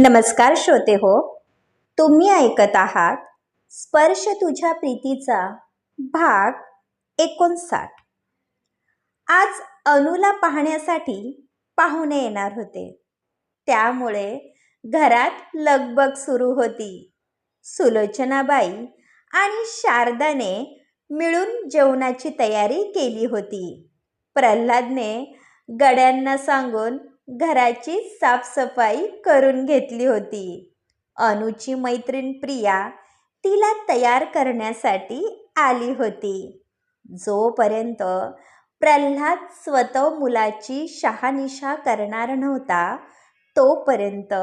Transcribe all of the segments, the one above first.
नमस्कार श्रोते हो तुम्ही ऐकत आहात स्पर्श तुझ्या प्रीतीचा भाग एकोणसाठ. आज अनुला पाहण्यासाठी पाहुणे येणार होते. त्यामुळे घरात लगबग सुरू होती. सुलोचनाबाई आणि शारदाने मिळून जेवणाची तयारी केली होती. प्रल्हादने गड्यांना सांगून घराची साफसफाई करून घेतली होती. अनुची मैत्रीण प्रिया तिला तयार करण्यासाठी आली होती. जोपर्यंत प्रल्हाद स्वतः मुलाची शहानिशा करणार नव्हता तोपर्यंत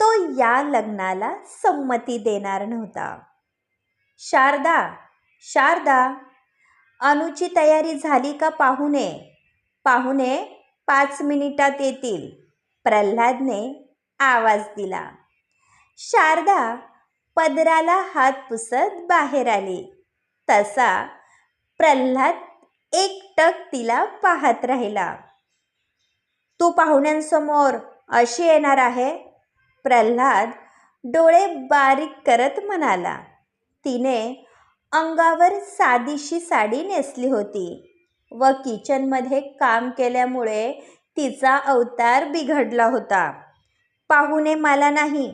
तो या लग्नाला संमती देणार नव्हता. शारदा शारदा अनुची तयारी झाली का पाहुणे? पाहुणे पाच मिनिटात येतील. प्रल्हादने आवाज दिला. शारदा पदराला हात पुसत बाहेर आली. तसा प्रल्हाद एकटक तिला पाहत राहिला. तू पाहुण्यांसमोर अशी येणार आहे? प्रल्हाद डोळे बारीक करत म्हणाला. तिने अंगावर साधीशी साडी नेसली होती. व किचनमध्ये काम केल्यामुळे तिचा अवतार बिघडला होता. पाहुणे मला नाही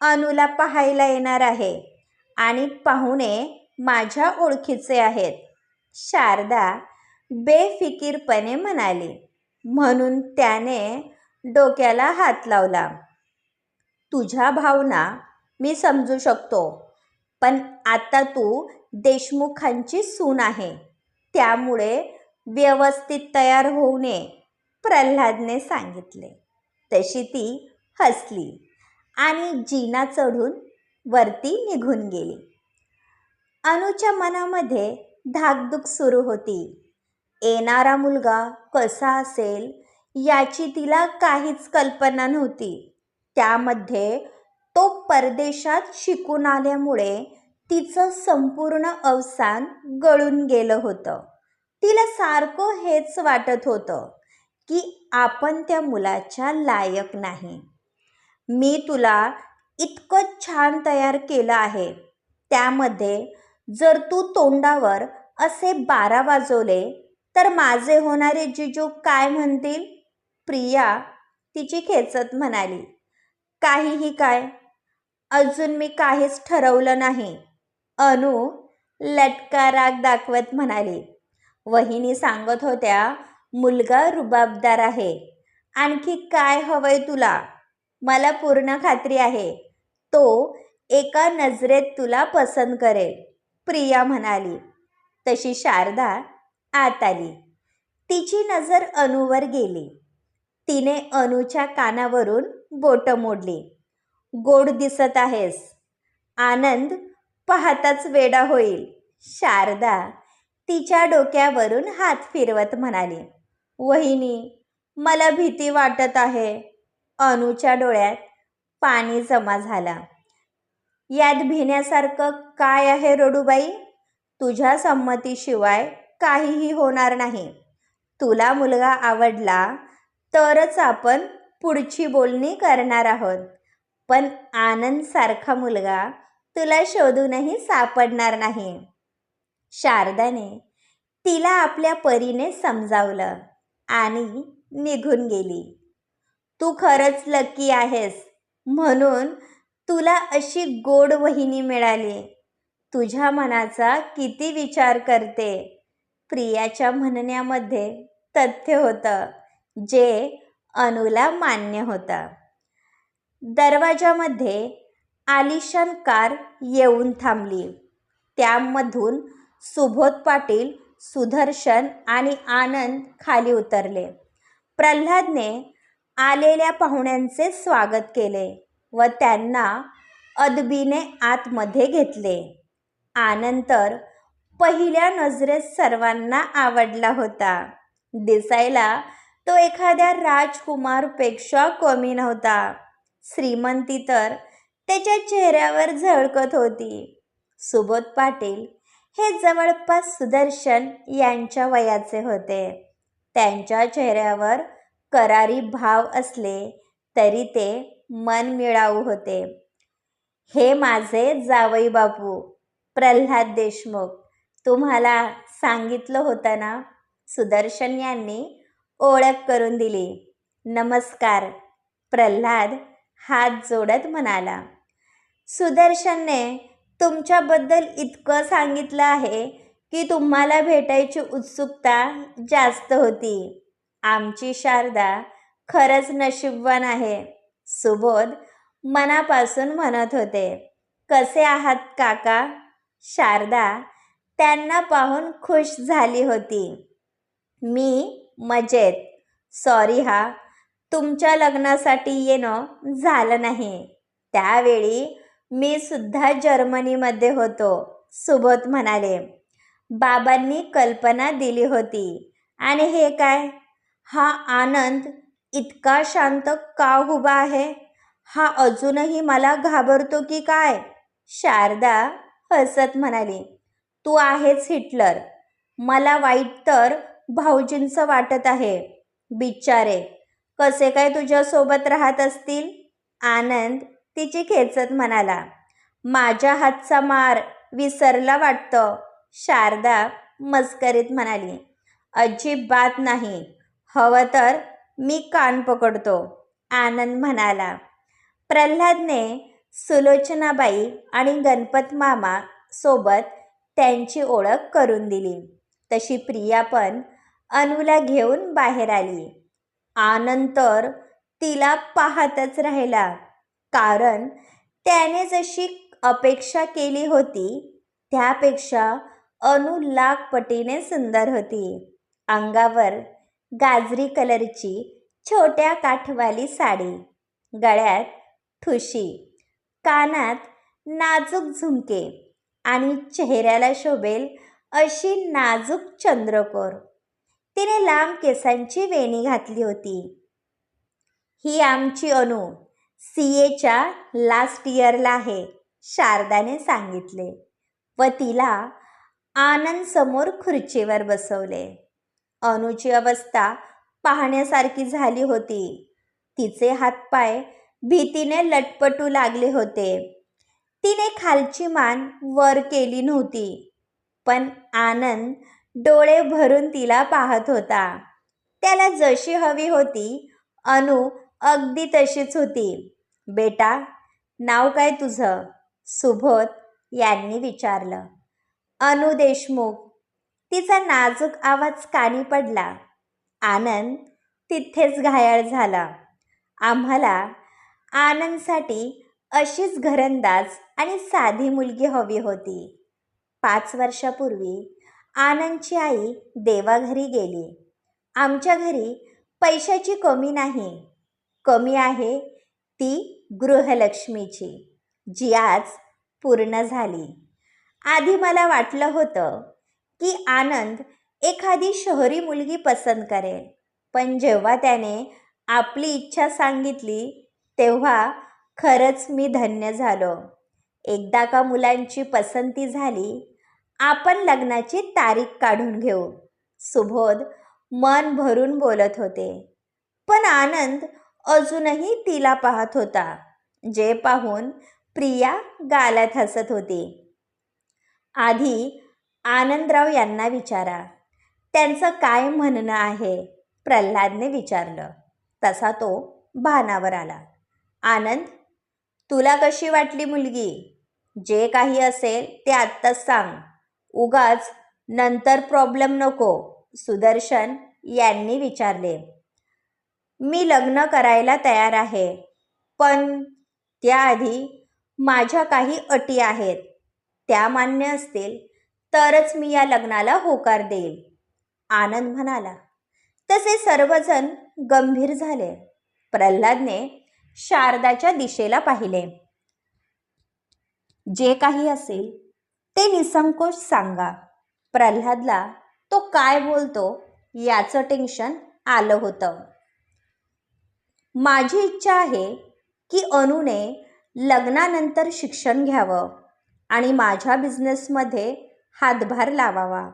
अनुला पाहायला येणार आहे आणि पाहुणे माझ्या ओळखीचे आहेत. शारदा बेफिकीरपणे म्हणाली. म्हणून त्याने डोक्याला हात लावला. तुझ्या भावना मी समजू शकतो पण आता तू देशमुखांची सून आहे. त्यामुळे व्यवस्थित तयार होऊ नये प्रल्हादने सांगितले. तशी ती हसली आणि जीना चढून वरती निघून गेली. अनुच्या मनामध्ये धाकधूक सुरू होती. येणारा मुलगा कसा असेल याची तिला काहीच कल्पना नव्हती. त्यामध्ये तो परदेशात शिकून आल्यामुळे तिचं संपूर्ण अवसान गळून गेलं होतं. तिला सारखं हेच वाटत होतं की आपण त्या मुलाच्या लायक नाही. मी तुला इतकं छान तयार केलं आहे. त्यामध्ये जर तू तोंडावर असे बारा वाजवले तर माझे होणारे जिजू काय म्हणतील? प्रिया तिची खेचत म्हणाली. काहीही काय. अजून मी काहीच ठरवलं नाही. अनु लटका राग दाखवत म्हणाली. वहिनी सांगत होत्या मुलगा रुबाबदार आहे. आणखी काय हवंय तुला? मला पूर्ण खात्री आहे. तो एका नजरेत तुला पसंत करेल. प्रिया म्हणाली. तशी शारदा आत आली. तिची नजर अनुवर गेली. तिने अनुच्या कानावरून बोट मोडली. गोड दिसत आहेस. आनंद पाहताच वेडा होईल. शारदा तिच्या डोक्यावरून हात फिरवत म्हणाली वहिनी मला भीती वाटत आहे. अनुच्या डोळ्यात पाणी जमा झाला. यात भिण्यासारखं काय आहे रडूबाई? तुझ्या संमतीशिवाय काहीही होणार नाही. तुला मुलगा आवडला तरच आपण पुढची बोलणी करणार आहोत. पण आनंदसारखा मुलगा तुला शोधूनही सापडणार नाही. शारदाने तिला आपल्या परीने समजावलं आणि निघून गेली. तू खरंच लकी आहेस. म्हणून तुला अशी गोड वहिनी मिळाली. तुझ्या मनाचा किती विचार करते. प्रियाच्या म्हणण्यामध्ये तथ्य होतं जे अनुला मान्य होतं. दरवाजामध्ये आलिशान कार येऊन थांबली. त्यामधून सुबोध पाटील सुदर्शन आणि आनंद खाली उतरले. प्रल्हादने आलेल्या पाहुण्यांचे स्वागत केले व त्यांना अदबीने आतमध्ये घेतले. आनंतर पहिल्या नजरेत सर्वांना आवडला होता. दिसायला तो एखाद्या राजकुमारपेक्षा कमी नव्हता. श्रीमंती तर त्याच्या चेहऱ्यावर झळकत होती. सुबोध पाटील हे जवळपास सुदर्शन यांच्या वयाचे होते. त्यांच्या चेहऱ्यावर करारी भाव असले तरी ते मन मिळाऊ होते. हे माझे जावई बापू प्रल्हाद देशमुख तुम्हाला सांगितलं होतं ना? सुदर्शन यांनी ओळख करून दिली. नमस्कार प्रल्हाद हात जोडत म्हणाला. सुदर्शनने तुमच्याबद्दल इतकं सांगितलं आहे की तुम्हाला भेटायची उत्सुकता जास्त होती. आमची शारदा खरंच नशीबवान आहे सुबोध मनापासून म्हणत होते. कसे आहात काका? शारदा त्यांना पाहून खुश झाली होती. मी मजेत. सॉरी हा तुमच्या लग्नासाठी येणं झालं नाही. त्यावेळी मी सुद्धा जर्मनीमध्ये होतो सुबोध म्हणाले. बाबांनी कल्पना दिली होती. आणि हे काय? हा आनंद इतका शांत का उभा आहे? हा अजूनही मला घाबरतो की काय? शारदा हसत म्हणाली. तू आहेच हिटलर. मला वाईट तर भाऊजींचं वाटत आहे. बिचारे कसे काय तुझ्यासोबत राहत असतील? आनंद तिची खेचत म्हणाला. माझ्या हातचा मार विसरला वाटतं शारदा मस्करीत म्हणाली. अजिबात नाही. हवं तर मी कान पकडतो आनंद म्हणाला. प्रल्हादने सुलोचनाबाई आणि गणपत मामा सोबत त्यांची ओळख करून दिली. तशी प्रिया पण अनुला घेऊन बाहेर आली. आनंद तर तिला पाहतच राहिला. कारण त्याने जशी अपेक्षा केली होती त्यापेक्षा अनु लाख पटीने सुंदर होती. अंगावर गाजरी कलरची छोट्या काठवाली साडी गळ्यात ठुशी कानात नाजूक झुमके आणि चेहऱ्याला शोभेल अशी नाजूक चंद्रकोर. तिने लांब केसांची वेणी घातली होती. ही आमची अनु सी एच्या लास्ट इयरला आहे शारदाने सांगितले. व तिला आनंद समोर खुर्चीवर बसवले. अनुची अवस्था पाहण्यासारखी झाली होती. तिचे हातपाय भीतीने लटपटू लागले होते. तिने खालची मान वर केली नव्हती पण आनंद डोळे भरून तिला पाहत होता. त्याला जशी हवी होती अनु अगदी तशीच होती. बेटा नाव काय तुझं? सुबोध यांनी विचारलं. अनु देशमुख. तिचा नाजूक आवाज कानी पडला. आनंद तिथेच घायाळ झाला. आम्हाला आनंदसाठी अशीच घरंदाज आणि साधी मुलगी हवी होती. पाच वर्षापूर्वी आनंदची आई देवाघरी गेली. आमच्या घरी पैशाची कमी नाही. कमी आहे ती गृहलक्ष्मीची जी आज पूर्ण झाली. आधी मला वाटलं होतं की आनंद एखादी शहरी मुलगी पसंत करेल पण जेव्हा त्याने आपली इच्छा सांगितली तेव्हा खरंच मी धन्य झालो. एकदा का मुलांची पसंती झाली आपण लग्नाची तारीख काढून घेऊ सुबोध मन भरून बोलत होते. पण आनंद अजूनही तिला पाहत होता जे पाहून प्रिया गालात हसत होती. आधी आनंदराव यांना विचारा त्यांचं काय म्हणणं आहे? प्रल्हादने विचारलं. तसा तो भानावर आला. आनंद तुला कशी वाटली मुलगी? जे काही असेल ते आत्ताच सांग. उगाच नंतर प्रॉब्लेम नको सुदर्शन यांनी विचारले. मी लग्न करायला तयार आहे. पण त्याआधी माझ्या काही अटी आहेत. त्या मान्य असतील तरच मी या लग्नाला होकार देईल आनंद म्हणाला. तसे सर्वजण गंभीर झाले. प्रल्हादने शारदाच्या दिशेला पाहिले. जे काही असेल ते निसंकोच सांगा. प्रल्हादला तो काय बोलतो याचं टेन्शन आलं होतं. माझी इच्छा आहे की अनुने लग्नानंतर शिक्षण घ्यावं आणि माझ्या बिझनेसमध्ये हातभार लावावा.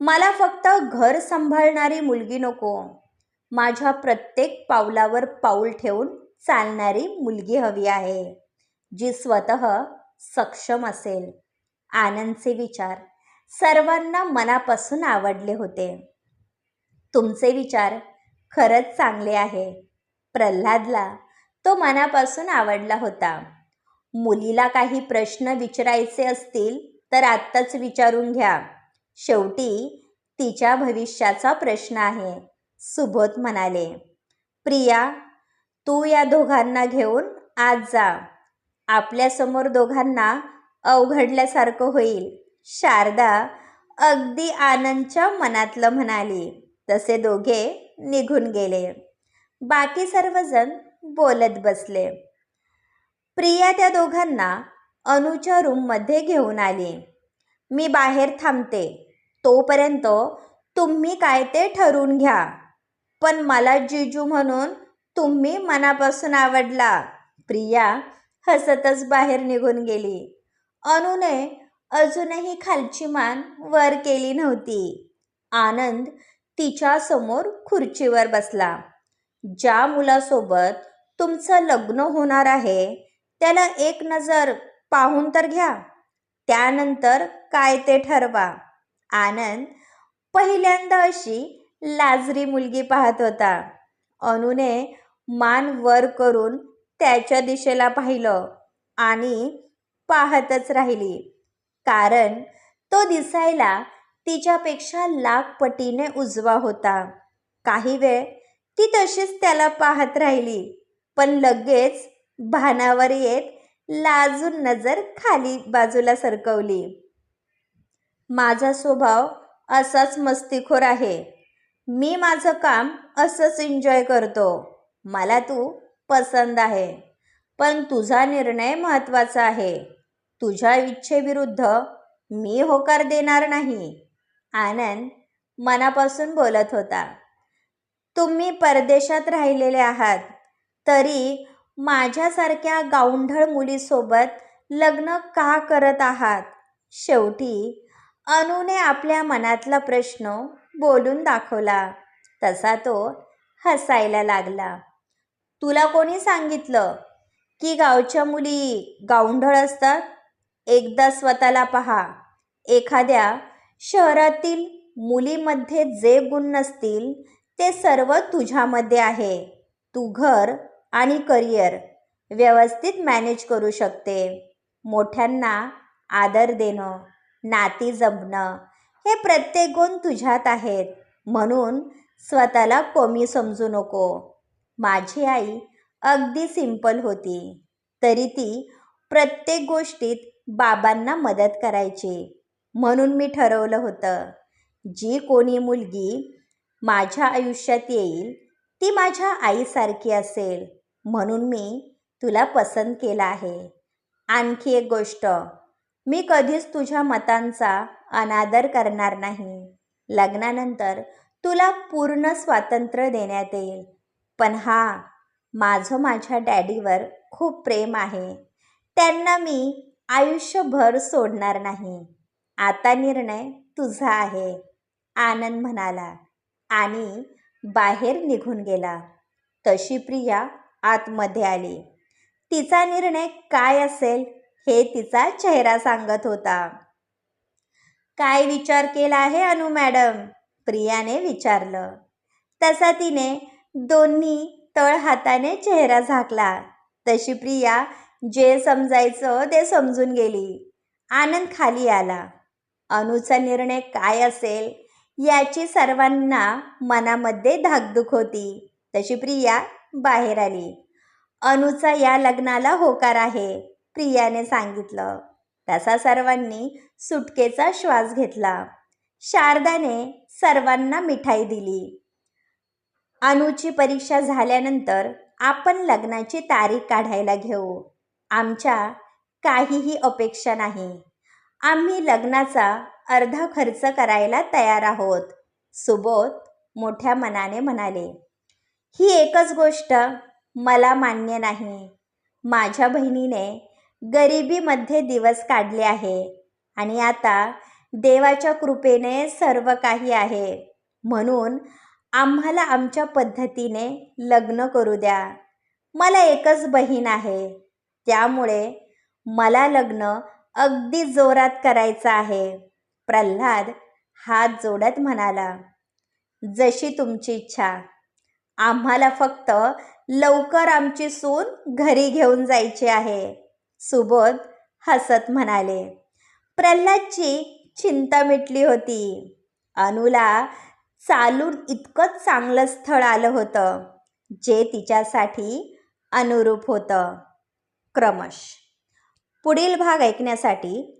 मला फक्त घर सांभाळणारी मुलगी नको. माझ्या प्रत्येक पावलावर पाऊल ठेवून चालणारी मुलगी हवी आहे जी स्वतः सक्षम असेल. आनंदचे विचार सर्वांना मनापासून आवडले होते. तुमचे विचार खरंच चांगले आहे. प्रल्हादला तो मनापासून आवडला होता. मुलीला काही प्रश्न विचारायचे असतील तर आत्ताच विचारून घ्या. शेवटी तिच्या भविष्याचा प्रश्न आहे सुबोध म्हणाले. प्रिया तू या दोघांना घेऊन आज जा. आपल्यासमोर दोघांना अवघडल्यासारखं होईल. शारदा अगदी आनंदच्या मनातलं म्हणाली. तसे दोघे निघून गेले. बाकी सर्वजण बोलत बसले. प्रिया त्या दोघांना अनुच्या रूममध्ये घेऊन आली. मी बाहेर थांबते. तोपर्यंत तुम्ही काय ते ठरवून घ्या. पण मला जिजू म्हणून तुम्ही मनापासून आवडला. प्रिया हसतच बाहेर निघून गेली. अनुने अजूनही खालची मान वर केली नव्हती. आनंद तिच्या समोर खुर्चीवर बसला. ज्या मुलासोबत तुमचं लग्न होणार आहे त्याला एक नजर पाहून तर घ्या. त्यानंतर काय ते ठरवा. आनंद पहिल्यांदा अशी लाजरी मुलगी पाहत होता. अनुने मान वर करून त्याच्या दिशेला पाहिलं आणि पाहतच राहिली. कारण तो दिसायला तिच्यापेक्षा लाख पटीने उजवा होता. काही वेळ ती तशीच त्याला पाहत राहिली. पण लगेच भानावर येत लाजून नजर खाली बाजूला सरकवली. माझा स्वभाव असाच मस्तीखोर आहे. मी माझं काम असंच एन्जॉय करतो. मला तू पसंद आहे. पण तुझा निर्णय महत्त्वाचा आहे. तुझ्या इच्छेविरुद्ध मी होकार देणार नाही. आनंद मनापासून बोलत होता. तुम्ही परदेशात राहिलेले आहात. तरी माझ्यासारख्या गावंढळ मुलीसोबत लग्न का करत आहात? शेवटी अनुने आपल्या मनातला प्रश्न बोलून दाखवला. तसा तो हसायला लागला. तुला कोणी सांगितलं की गावच्या मुली गावंढळ असतात? एकदा स्वतःला पहा. एखाद्या शहरातील मुलीमध्ये जे गुण नसतील ते सर्व तुझ्यामध्ये आहे. तू घर आणि करिअर व्यवस्थित मॅनेज करू शकते. मोठ्यांना आदर देणं नाती जमणं हे प्रत्येक गुण तुझ्यात आहेत. म्हणून स्वतःला कमी समजू नको. माझी आई अगदी सिंपल होती. तरी ती प्रत्येक गोष्टीत बाबांना मदत करायची. म्हणून मी ठरवलं होतं जी कोणी मुलगी माझ्या आयुष्यात येईल ती माझ्या आईसारखी असेल म्हणून मी तुला पसंत केला आहे. आणखी एक गोष्ट मी कधीच तुझ्या मतांचा अनादर करणार नाही. लग्नानंतर तुला पूर्ण स्वातंत्र्य देण्यात येईल. पण हा माझं माझ्या डॅडीवर खूप प्रेम आहे. त्यांना मी आयुष्यभर सोडणार नाही. आता निर्णय तुझा आहे आनंद म्हणाला. आणि बाहेर निघून गेला. तशी प्रिया आतमध्ये आली. तिचा निर्णय काय असेल हे तिचा चेहरा सांगत होता. काय विचार केला आहे अनु मॅडम? प्रियाने विचारलं. तसा तिने दोन्ही तळ हाताने चेहरा झाकला. तशी प्रिया जे समजायचं ते समजून गेली. आनंद खाली आला. अनुचा निर्णय काय असेल याची सर्वांना मनामध्ये धाकधूक होती. तशी प्रिया बाहेर आली. अनुचा या लग्नाला होकार आहे प्रियाने सांगितलं. तसा सर्वांनी सुटकेचा श्वास घेतला. शारदाने सर्वांना मिठाई दिली. अनुची परीक्षा झाल्यानंतर आपण लग्नाची तारीख काढायला घेऊ. आमच्या काहीही अपेक्षा नाही. आम्ही लग्नाचा अर्धा खर्च करायला तयार आहोत. सुबोध मोठ्या मनाने म्हणाले. ही एकच गोष्ट मला मान्य नाही. माझ्या बहिणीने गरिबीमध्ये दिवस काढले आहे आणि आता देवाच्या कृपेने सर्व काही आहे. म्हणून आम्हाला आमच्या पद्धतीने लग्न करू द्या. मला एकच बहीण आहे. त्यामुळे मला लग्न अगदी जोरात करायचं आहे. प्रल्हाद हात जोडत म्हणाला जशी तुमची इच्छा. आम्हाला फक्त लवकर आमची सून घरी घेऊन जायची आहे. सुबोध हसत म्हणाले प्रल्हादची चिंता मिटली होती. अनुला चालून इतकंच चांगलं स्थळ आलं होतं जे तिच्यासाठी अनुरूप होतं. क्रमश. पुढील भाग ऐकण्यासाठी